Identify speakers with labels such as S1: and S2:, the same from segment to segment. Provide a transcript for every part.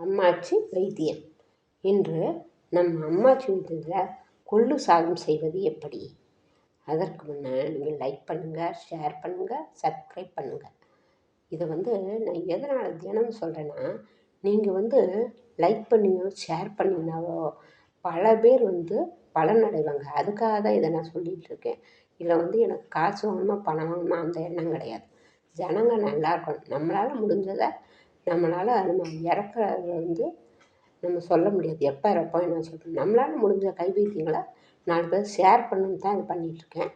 S1: அம்மாச்சி வைத்தியம். இன்று நம் அம்மாச்சி வைத்தியத்தில் கொள்ளு சாதம் செய்வது எப்படி? அதற்கு முன்னே நீங்கள் லைக் பண்ணுங்கள் ஷேர் பண்ணுங்கள் சப்ஸ்கிரைப் பண்ணுங்கள் இதை வந்து நான் எதனால் தினமும் சொல்கிறேன்னா நீங்கள் வந்து லைக் பண்ணியோ ஷேர் பண்ணினாவோ பல பேர் வந்து பலன் அடைவாங்க. அதுக்காக தான் இதை நான் சொல்லிகிட்டு இருக்கேன். இதில் வந்து எனக்கு காசு வாங்கணுமா பணம் வாங்கணுமா அந்த எண்ணம் கிடையாது. ஜனங்க நல்லா இருக்கணும். நம்மளால் முடிஞ்சதை நம்மளால் நம்ம இறக்கறத வந்து நம்ம சொல்ல முடியாது. எப்போ இறப்போம் என்ன சொல்கிறோம் நம்மளால் முடிஞ்ச கைவைத்தியங்களை நாலு பேர் ஷேர் பண்ணணும் தான் இது பண்ணிகிட்ருக்கேன்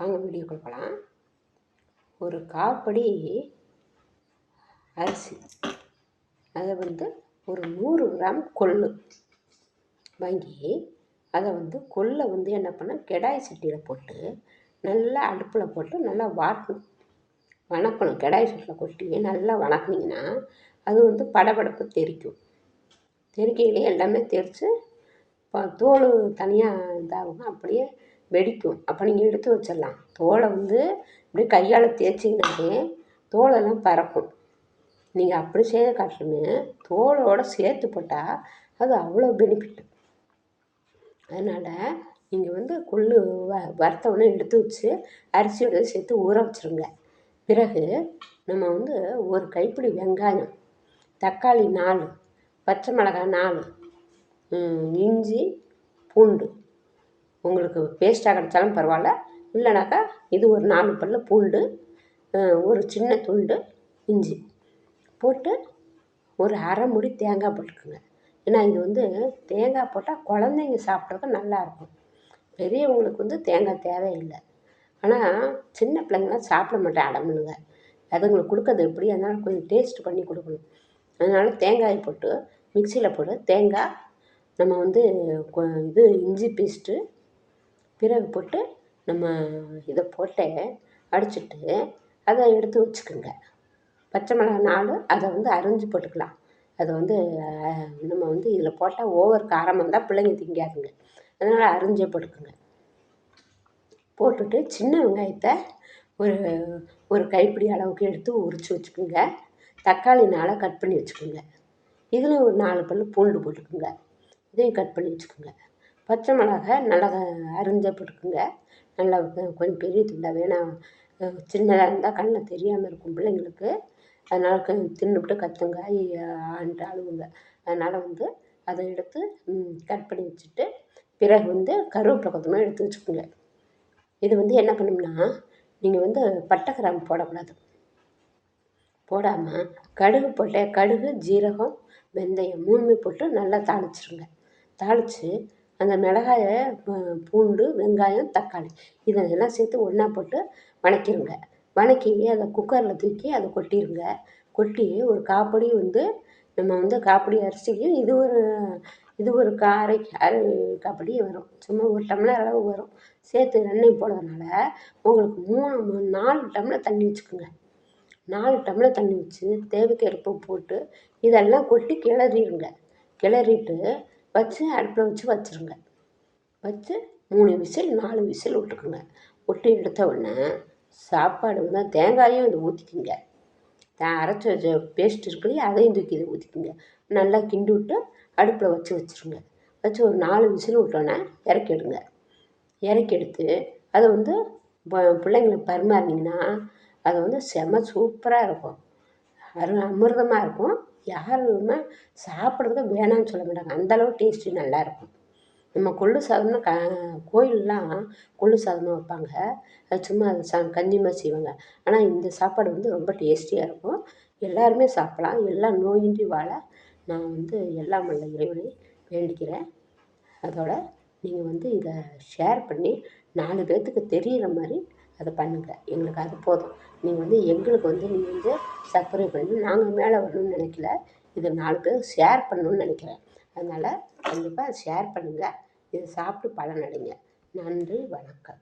S1: வாங்க வீடியோ கொடுக்கலாம் ஒரு காப்படி அரிசி. அதை வந்து ஒரு நூறு கிராம் கொள்ளு வாங்கி அதை வந்து கொள்ளை வந்து என்ன பண்ண கெடாய் சட்டியில் போட்டு நல்லா அடுப்பில் போட்டு நல்லா வாட்டணும். வணக்கணும். கடாய் சூட்டில் கொட்டி நல்லா வணக்குனீங்கன்னா அது வந்து படபடப்பு தெறிக்கும் தெரிக்கையிலே எல்லாமே தெரித்து இப்போ தோல் தனியாக இதாகும். அப்படியே வெடிக்கும். அப்போ நீங்கள் எடுத்து வச்சிடலாம். தோலை வந்து அப்படியே கையால் தேய்ச்சிங்கனாலே தோலெல்லாம் பறக்கும். நீங்கள் அப்படி செய்ய காட்டிலுமே தோலோடு சேர்த்து போட்டால் அது அவ்வளோ பெனிஃபிட் அதனால் நீங்கள் வந்து கொள்ளு வ வறுத்த உடனே எடுத்து வச்சு அரிசியோட சேர்த்து ஊற வச்சுருங்க. பிறகு நம்ம வந்து ஒரு கைப்பிடி வெங்காயம் தக்காளி நாலு பச்சை மிளகாய் நாலு இஞ்சி பூண்டு. உங்களுக்கு பேஸ்ட்டாக கிடைச்சாலும் பரவாயில்ல. இல்லைனாக்கா இது ஒரு நாலு பல்ல பூண்டு ஒரு சின்ன துண்டு இஞ்சி போட்டு ஒரு அரை முடி தேங்காய் போட்டுக்கோங்க. ஏன்னா இது வந்து தேங்காய் போட்டால் குழந்தைங்க சாப்பிட்றதுக்கு நல்லாயிருக்கும் பெரியவங்களுக்கு வந்து தேங்காய் தேவையில்லை. ஆனால் சின்ன பிள்ளைங்களாம் சாப்பிட மாட்டேன் அடம்புனுங்க அதுங்களுக்கு கொடுக்கறது எப்படி? அதனால் கொஞ்சம் டேஸ்ட் பண்ணி கொடுக்கணும். அதனால் தேங்காய் போட்டு மிக்சியில் போட்டு தேங்காய் நம்ம வந்து இது இஞ்சி பேஸ்ட்டு பிறகு போட்டு நம்ம இதை போட்டு அடிச்சுட்டு அதை எடுத்து வச்சுக்கோங்க. பச்சை மிளகா நாலு அதை வந்து அரிஞ்சு போட்டுக்கலாம். அதை வந்து நம்ம வந்து இதில் போட்டால் ஓவர் காரமாக இருந்தால் பிள்ளைங்க திங்காதுங்க. அதனால் அரிஞ்சே போட்டுக்கோங்க. போட்டுட்டு சின்ன வெங்காயத்தை ஒரு ஒரு கைப்பிடி அளவுக்கு எடுத்து உரித்து வச்சுக்கோங்க. தக்காளி நாளாக கட் பண்ணி வச்சுக்கோங்க. இதில் ஒரு நாலு பல் பூண்டு போட்டுக்கோங்க. இதையும் கட் பண்ணி வச்சுக்கோங்க. பச்சை மிளகாய் நல்லா அரிஞ்ச போட்டுக்கோங்க. நல்லா கொஞ்சம் பெரிய துண்டாக வேணாம் சின்னதாக இருந்தால் கண்ணில் தெரியாமல் இருக்கும் பிள்ளைங்களுக்கு. அதனால் கொஞ்சம் தின்னுபிட்டு கத்தங்காய் ஆண்டு அழுவுங்க. அதனால் வந்து அதை எடுத்து கட் பண்ணி வச்சுட்டு பிறகு வந்து கருவேப்பிலை கொத்தமல்லி எடுத்து வச்சுக்கோங்க. இது வந்து என்ன பண்ணும்னா நீங்கள் வந்து பட்டை கிராம்பு போடக்கூடாது. போடாமல் கடுகு போட்டு கடுகு ஜீரகம் வெந்தயம் மூணுமே போட்டு நல்லா தாளிச்சிருங்க. தாளித்து அந்த மிளகாயை பூண்டு வெங்காயம் தக்காளி இதெல்லாம் சேர்த்து ஒன்றா போட்டு வணக்கிடுங்க வணக்கி அதை குக்கரில் தூக்கி அதை கொட்டிடுங்க கொட்டி ஒரு காப்படி வந்து நம்ம வந்து காப்படி அரிசிக்கு இது ஒரு இது ஒரு காரை அரை கபடி வரும். சும்மா ஒரு டம்ளர் அளவு வரும். சேர்த்து ரெண்டையும் போடுறதுனால உங்களுக்கு மூணு நாலு டம்ளர் தண்ணி வச்சுக்கோங்க. நாலு டம்ளர் தண்ணி வச்சு தேவைக்கு தேவைக்கேற்ப போட்டு இதெல்லாம் கொட்டி கிளறிடுங்க கிளறிட்டு வச்சு அடுப்பில் வச்சு வச்சுருங்க. வச்சு மூணு விசில் நாலு விசில் விட்டுக்குங்க. விட்டு எடுத்த உடனே சாப்பாடு வந்து தேங்காயும் இதை ஊற்றிக்கிங்க அரைச்சி வச்ச பேஸ்ட் இருக்கு இல்லையா அதையும் தூக்கி இதை ஊற்றிக்கிங்க நல்லா கிண்டி விட்டு அடுப்பில் வச்சு வச்சுருங்க. வச்சு ஒரு நாலு விசில் விட்டோன்னே இறக்கி எடுங்க. இறக்கி எடுத்து அதை வந்து பிள்ளைங்களுக்கு பரிமாறினீங்கன்னா அது வந்து செம சூப்பராக இருக்கும். அரு அமிர்தமாக இருக்கும். யாருமே சாப்பிட்றதுக்கு வேணாம்னு சொல்ல மாட்டாங்க. அந்தளவு டேஸ்ட்டு நல்லாயிருக்கும் நம்ம கொள்ளு சாதம்னா க கோயிலெலாம் கொள்ளு சாதமாக வைப்பாங்க. அது சும்மா அது சா கஞ்சிமாக செய்வாங்க. ஆனால் இந்த சாப்பாடு வந்து ரொம்ப டேஸ்டியாக இருக்கும். எல்லாருமே சாப்பிட்லாம். எல்லாம் நோயின்றி வாழ நான் வந்து எல்லாம் வல்ல இறைவனை வேண்டிக்கிறேன். அதோட நீங்கள் வந்து இதை ஷேர் பண்ணி நாலு பேர்த்துக்கு தெரிகிற மாதிரி அதை பண்ணுங்கள் எங்களுக்கு அது போதும். நீங்கள் வந்து எங்களுக்கு வந்து நீங்கள் வந்து சப்ஸ்கிரைப் பண்ணி நாங்கள் மேலே வரணும்னு நினைக்கல. இதை நாலு பேர் ஷேர் பண்ணணும்னு நினைக்கிறேன். அதனால் கண்டிப்பாக ஷேர் பண்ணுங்கள் இதை சாப்பிட்டு பலனடைங்க. நன்றி வணக்கம்.